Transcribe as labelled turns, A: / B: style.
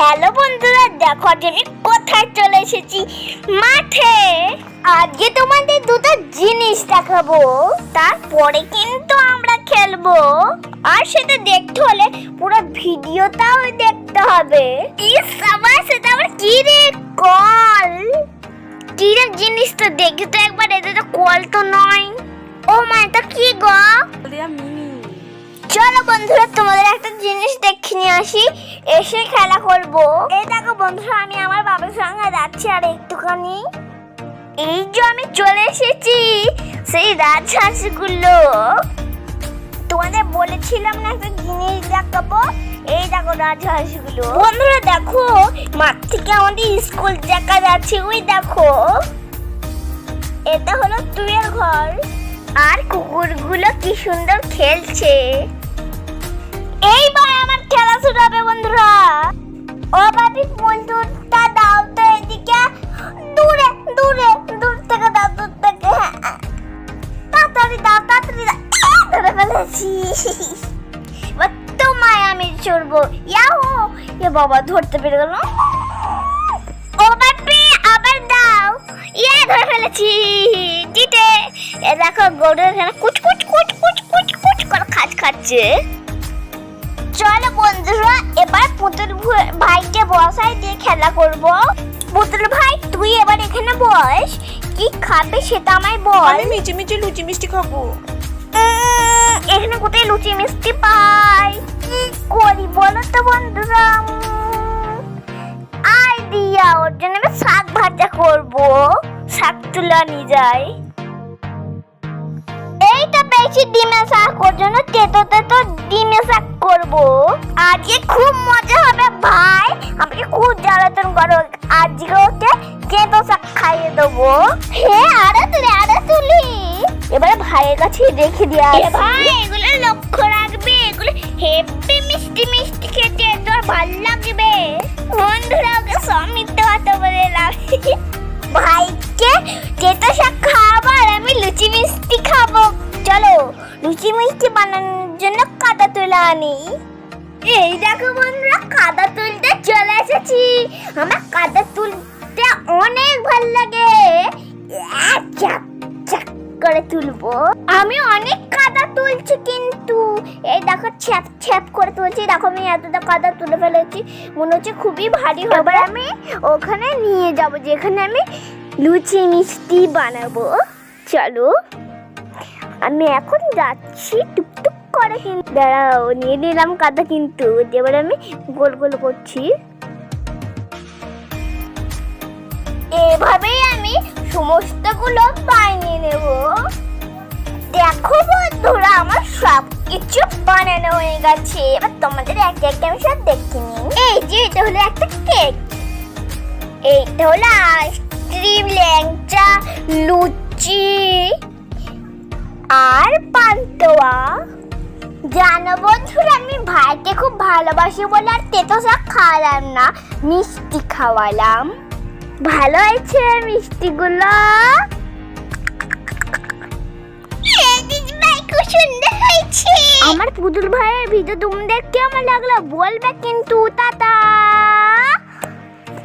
A: Hello বন্ধুরা দেখো আজ আমি কোথায় চলে এসেছি। মাঠে। আজকে তোমাদের দুটো জিনিস দেখাবো। তারপরে কিন্তু আমরা খেলব। আর সেটা দেখতে হলে পুরো ভিডিওটাও দেখতে হবে। ইস সেটা আবার কি রে কল? কি রে জিনিস তো দেখি তো একবার এতে তো কল তো নয়। ও মা এটা কি গো? চলো বন্ধুরা তোমাদের একটা জিনিস দেখে নিয়ে আসি। এসে খেলা করব। এই দেখো বন্ধুরা, আমি আমার বাবার সঙ্গে যাচ্ছি আর একটুখানি। এই যে আমি চলে এসেছি, সেই রাজহাঁসগুলো। তোমাদের বলেছিলাম না একটা জিনিস দেখাবো? এই দেখো রাজহাঁসগুলো। বন্ধুরা, দেখো, মাঠ থেকে আমাদের স্কুল দেখা যাচ্ছে, ওই দেখো। এটা হলো তুইয়ের ঘর। আর কুকুরগুলো কি সুন্দর খেলছে। তোমায় আমি চড়বো। ইয়াহু! বাবা, ধরতে পেরে গেল। ও বাপি, আবার দাও। ফেলেছি। জিতে এ করে খাচ খাচ্ছে। চলো বন্ধুরা, এবার পুতুল ভাইকে বসাই দিয়ে খেলা করব। পুতুল ভাই, তুই এবার এখানে বস। কি খাবে সেটা আমায় বল।
B: আমি মিচি মিচি লুচি মিষ্টি খাব।
A: লুচি মিষ্টি পাই। কি করি বলো তো বন্ধুরা আইডিয়া ওর জন্য আমি শাক ভাজা করব। শাক তুলা নিয়ে যাই। এইটা পেয়েছি ডিমের শাক, ওর জন্য তেতো তেতো ডিমের শাক করব। আজকে খুব মজা হবে ভাই। আমাকে খুব জ্বালাতন করো। আজকে ওকে তেতো শাক খাইয়ে দেবো। হ্যাঁ আরে তুলি আরে তুলি। কাছে রেখে দিয়ে ভাই এগুলো লক্ষ্য রাখবে এগুলো হেপি মিষ্টি মিষ্টি খেতে তোর ভালো লাগবে। বন্ধুরা ওকে সব মিথ্যে কথা বলে লাভ ভাইকে তেতো শাক খাব আর আমি লুচি মিষ্টি খাব। চলো লুচি মিষ্টি বানানোর জন্য কাদা তুলে আনি। এই দেখো বন্ধুরা কাদা তুলতে চলে এসেছি। আমার কাদা তুলতে অনেক ভালো লাগে। করে তুলবো। আমি অনেক কাদা তুলছি কিন্তু। এই দেখো ছ্যাপ ছ্যাপ করে তুলছি। দেখো আমি এতটা কাদা তুলে ফেলেছি। মনে হচ্ছে খুবই ভারী হবে। আমি ওখানে নিয়ে যাব যেখানে আমি লুচি মিষ্টি বানাবো। চলো। আমি এখন যাচ্ছি টুকটুক করে দাঁড়াও নিয়ে নিলাম কাদা কিন্তু। এবার আমি গোল গোল করছি। এভাবেই আমি সমস্তগুলো বানিয়ে নেব। দেখো বন্ধুরা, আমার সব কিছু বানানো হয়ে গেছে। এবার তোমাদের এক এক আমি সব দেখে নিই। এই যে, এটা হলো একটা কেক। এইটা হলো আইসক্রিম, ল্যাংচা, লুচি আর পান্তোয়া। জানো বন্ধুরা, আমি ভাইকে খুব ভালোবাসি বলে আর তেতো শাক খাওয়ালাম না, মিষ্টি খাওয়ালাম। ভালো হয়েছে মিষ্টিগুলো? হয়েছে। আমার পুতুল ভাইয়ের ভিডিও তোমাদের কেমন লাগল। বলবে কিন্তু টাটা